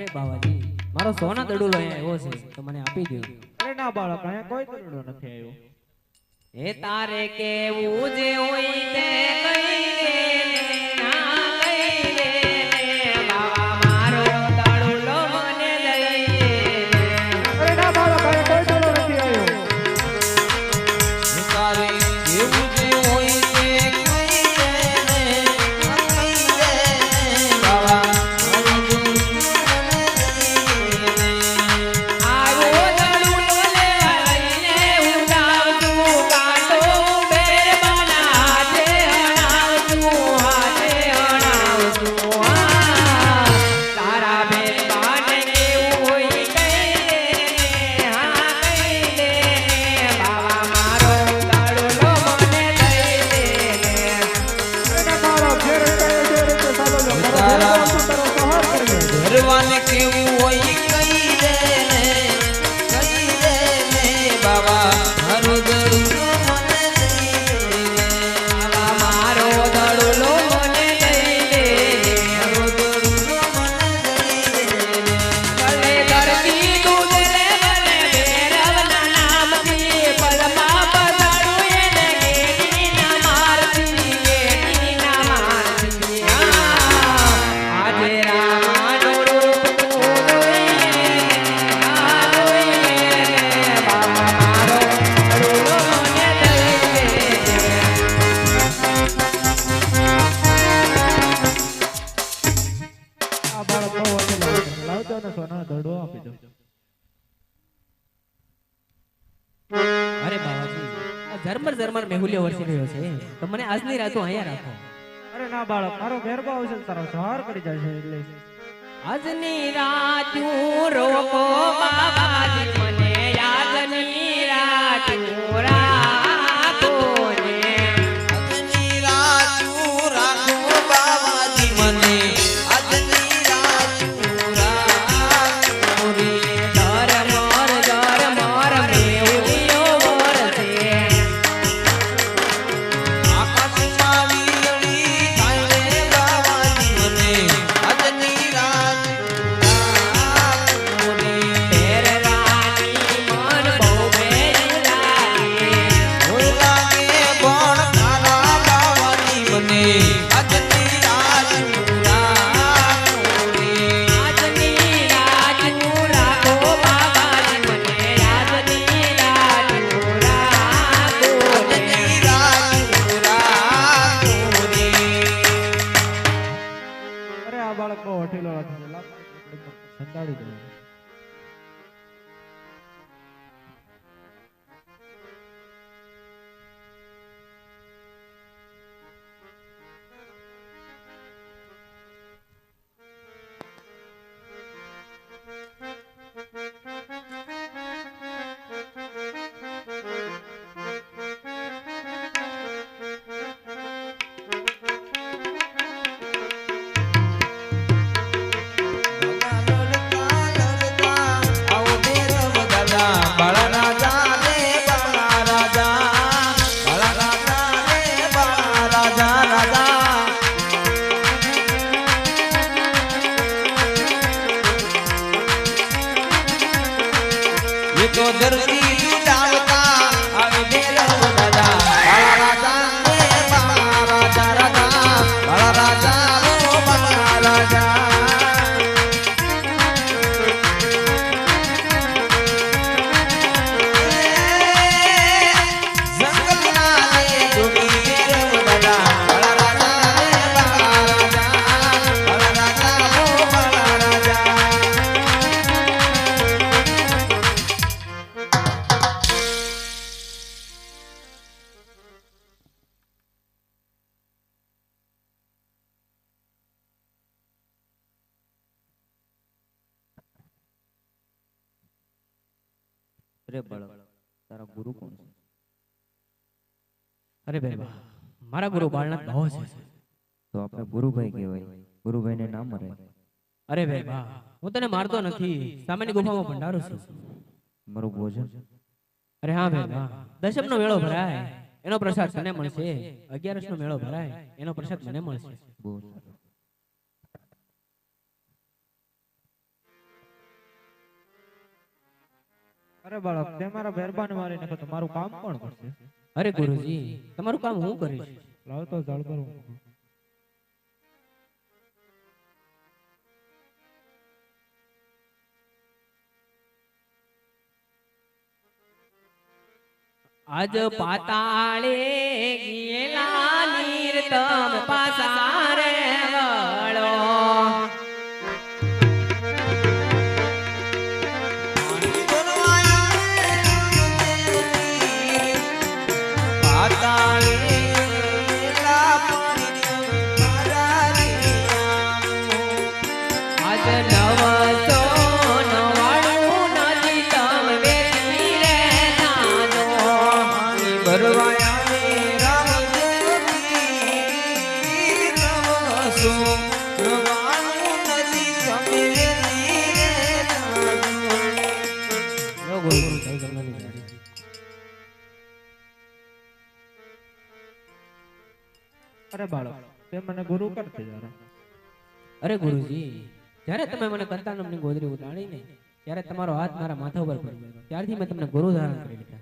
અરે બાવાજી મારો સોના દડુલો અહીંયા આવ્યો છે તો મને આપી દો અરે ના બાળક અહીંયા કોઈ દડુલો નથી આવ્યો. એ તારે કેવું જે હોય તે કહી લાવજો ને સોના દડો આપી દો. અરે બાવાજી આ ઝરમર ઝરમર મેહુલિયો વરસી રહ્યો છે. તો મને આજની રાતો અહીંયા રાખો. અરે ના બાળક મારો ભેરબો આવશે તારો સહાર કરી જાય છે એટલે. આજની રાતું રોકો બાબાજી મને યાદની રાતું લાવ સંતાડી તો ધરતી લૂંટાવતા અરે બાળક તારા ગુરુ કોણ છે? અરે બેબા મારા ગુરુ બાળનાથ ભાવો છે. તો આપણે ગુરુભાઈ કહેવાય. ગુરુભાઈને ના મરે અરે બેબા હું તને મારતો નથી. સામેની ગુફામાં ભંડારો છું. મારું ભોજન. અરે હા બેબા દશમ નો મેળો ભરાય. એનો પ્રસાદ તને મળશે. અગિયારસ નો મેળો ભરાય. એનો પ્રસાદ મને મળશે. બહુ સારું. અરે બાળક તે મારા મહેરબાની મારી નાખો તો મારું કામ કોણ કરશે? અરે ગુરુજી તમારું કામ હું કરીશ? લાવ તો જળ કરું. આજ પાતાળે ગયેલા નીર તમ પાસા અરે ગુરુજી, જ્યારે તમે મને કંતાનમની ગોદરી ઉતારી ને ત્યારે તમારો હાથ મારા માથા ઉપર પડી ત્યારથી મેં તમને ગુરુ ધારણ કરી લીધા